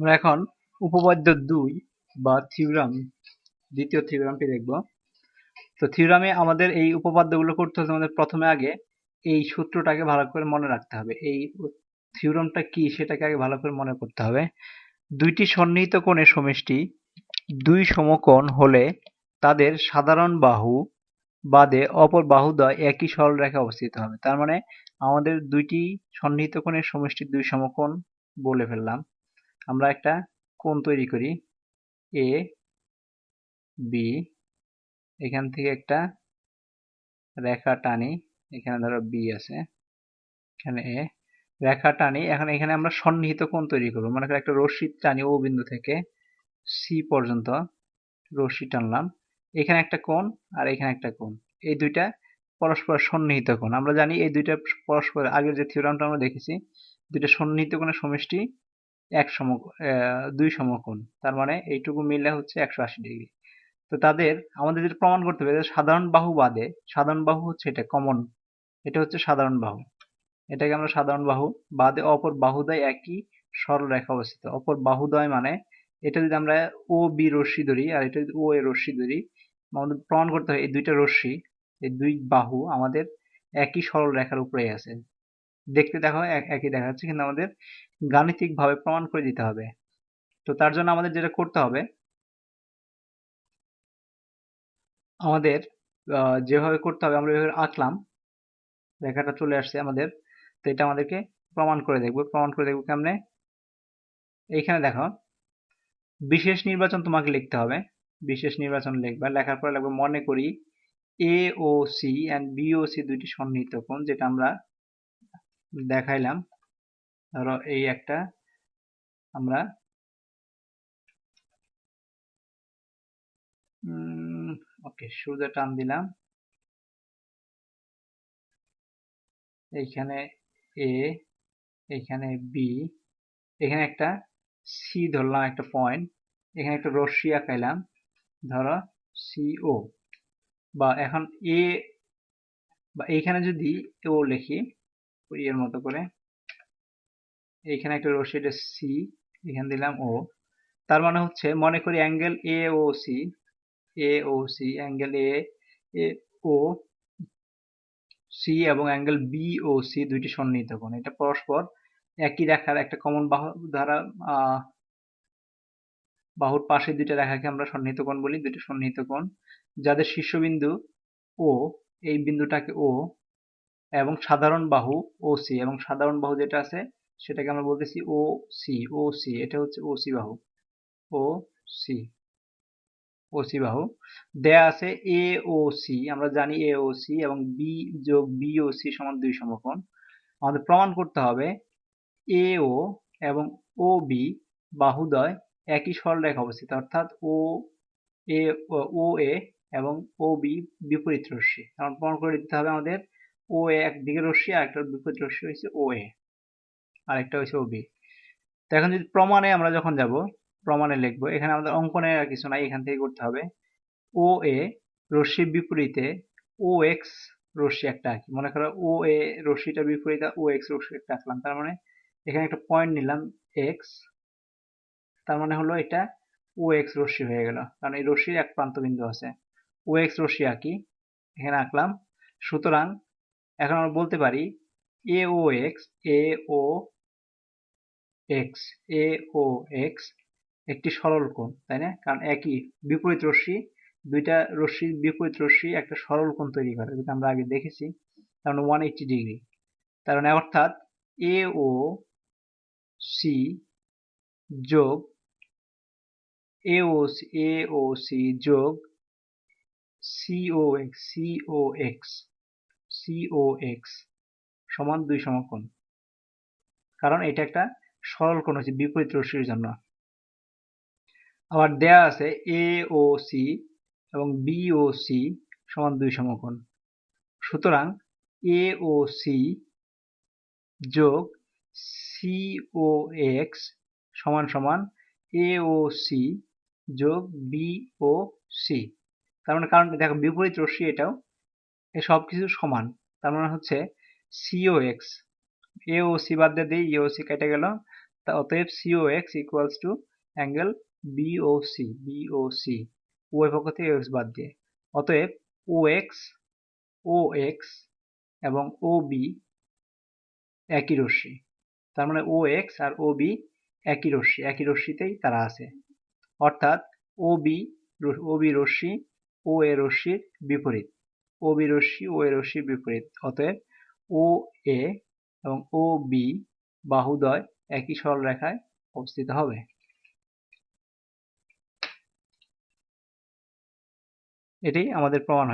আমরা এখন উপপাদ্য দুই বা থিওরাম, দ্বিতীয় থিওরামটি দেখব। তো থিওরামে আমাদের এই উপপাদ্যগুলো করতে হলে আমাদের প্রথমে আগে এই সূত্রটাকে ভালো করে মনে রাখতে হবে। এই থিওরামটা কি সেটাকে আগে ভালো করে মনে করতে হবে। দুইটি সন্নিহিত কোণের সমষ্টি দুই সমকোণ হলে তাদের সাধারণ বাহু বাদে অপর বাহুদ্বয় একই সরলরেখা অবস্থিত হবে। তার মানে আমাদের দুইটি সন্নিহিত কোণের সমষ্টি দুই সমকোণ বলে ফেললাম। আমরা একটা কোণ তৈরি করি এ বি এখান থেকে একটা রেখা টানি, এখানে ধরো বি আছে, এখানে এ রেখা টানি, এখন এখানে আমরা সন্নিহিত কোণ তৈরি করব, মনে করি একটা রশ্মি টানি ও বিন্দু থেকে সি পর্যন্ত রশ্মি টানলাম, এখানে একটা কোণ আর এখানে একটা কোণ, এই দুইটা পরস্পর সন্নিহিত কোণ, আমরা জানি এই দুইটা পরস্পর আগের যে থিওরামটা আমরা দেখেছি, দুইটা সন্নিহিত কোণের সমষ্টি এক সম দুই সমকোণ। তার মানে এইটুকু মিলে হচ্ছে একশো আশি ডিগ্রি। তো তাদের, আমাদের যেটা প্রমাণ করতে হবে সাধারণ বাহু বাদে সাধারণ বাহু হচ্ছে এটা কমন এটা হচ্ছে সাধারণ বাহু। এটাকে আমরা সাধারণ বাহু বাদে অপর বাহুদয় একই সরল রেখা অবস্থিত। অপর বাহুদয় মানে এটা যদি আমরা ও বি রশ্মি ধরি, আর এটা যদি ও এ রশ্মি ধরি, আমাদের প্রমাণ করতে হয় এই দুইটা রশ্মি, এই দুই বাহু আমাদের একই সরল রেখার উপরে আছে। দেখতে দেখো একই দেখা যাচ্ছে কিন্তু আমাদের গাণিতিক ভাবে প্রমাণ করে দিতে হবে। তো তার জন্য আমাদের যেটা করতে হবে, আমাদের যেভাবে করতে হবে, আমরা এভাবে আঁকলাম, রেখাটা চলে আসছে আমাদের, তো এটা আমাদেরকে প্রমাণ করে দেখব। প্রমাণ করে দেখব কেমনে? এইখানে দেখো, বিশেষ নির্বাচন তোমাকে লিখতে হবে। বিশেষ নির্বাচন লিখবা, লেখার পরে লাগবে মনে করি A O C and B O C দুইটি সন্নিহিত কোণ, যেটা আমরা দেখাইলাম। ধরো এই একটা আমরা ওকে সোজা টান দিলাম। এইখানে এ এখানে বি এখানে একটা সি ধরলাম, একটা পয়েন্ট এখানে একটা রশ্মি আঁকাইলাম। ধরো সিও বা এখন এ বা এইখানে যদি ও লিখি এর মতো করে। এইখানে একটা রশ্মি এটা সি এখানে দিলাম ও তার মানে হচ্ছে মনে করি angle A O C A O C angle A A O C এবং অ্যাঙ্গেল বি ও সি দুইটি সন্নিহিত কোণ। এটা পরস্পর একই রেখার একটা কমন বাহু দ্বারা বাহুর পাশে দুইটা রেখাকে আমরা সন্নিহিত কোণ বলি, দুইটি সন্নিহিত কোণ। যাদের শীর্ষবিন্দু ও এই বিন্দুটাকে ও এবং সাধারণ বাহু ও সি এবং সাধারণ বাহু যেটা আছে, সেটাকে আমরা বলতেছি ও সি ও সি এটা হচ্ছে ও সি বাহু ও সি ও সি বাহু। দেয়া আছে এ ও সি আমরা জানি এ ও সি এবং বি যোগ বি ও সি সমান দুই সমকোণ। আমাদের প্রমাণ করতে হবে এ ও এবং ও বি বাহুদয় একই সরলরেখা অবস্থিত, অর্থাৎ ও এ ও এ এবং ও বি বিপরীত রশ্মি কারণ প্রমাণ করে দিতে হবে আমাদের ও এ একদিকে রশ্মি আর একটা বিপরীত রশ্মি হয়েছে ও এ আরেকটা হয়েছে ও বি তো এখন যদি প্রমাণে আমরা যখন যাব, প্রমাণে লিখব, এখানে আমাদের অঙ্কনের আর কিছু নাই, এখান থেকে করতে হবে। ও এ রশ্মির বিপরীতে ও এক্স রশ্মি একটা আঁকি মনে করো ও এ রশ্মিটা বিপরীতে ও এক্স রশ্মি একটা আঁকলাম, তার মানে এখানে একটা পয়েন্ট নিলাম এক্স তার মানে হলো এটা ও এক্স রশ্মি হয়ে গেল। কারণ এই রশ্মির এক প্রান্ত বিন্দু আছে। ও এক্স রশ্মি আঁকি, এখানে আঁকলাম। সুতরাং এখন আমরা বলতে পারি A O X A O X A O X একটি সরল কোণ, তাই না? কারণ একই বিপরীত রশ্মি, দুইটা রশ্মির বিপরীত রশ্মি একটা সরল কোণ তৈরি করে, যেটা আমরা আগে দেখেছি। মানে ওয়ান এইটি ডিগ্রি তার মানে অর্থাৎ এ ও সি যোগ A O C A O C যোগ C O X C O X C O X সমান দুই সমকোণ। কারণ এটা একটা সরল কোণ হচ্ছে বিপরীত রশ্মির জন্য। আবার দেয়া আছে এ ও সি এবং বি ও সি সমান দুই সমকোণ। সুতরাং এ ও সি যোগ সি ও এক্স সমান সমান এ ও সি যোগ বি ও সি তার মানে কারণ দেখো, বিপরীত রশ্মি এটাও এ সব কিছু সমান। তার মানে হচ্ছে C O X A O C বাদ দিয়ে দিই ও সি কেটে গেল। তা অতএব COX equals to angle BOC BOC উভয় পক্ষ থেকে x বাদ দিয়ে। অতএব OX OX এবং OB একই রশ্মি। তার মানে OX আর OB একই রশ্মি, একই রশ্মিতেই তারা আছে। অর্থাৎ OB OB রশ্মি ও এ রশ্মির বিপরীত। OB রশ্মি, ও এ বিপরীত। অতএব ও, এ এবং ও, বি বাহুদয় একই সরলরেখায় অবস্থিত হবে। এটাই আমাদের প্রমাণ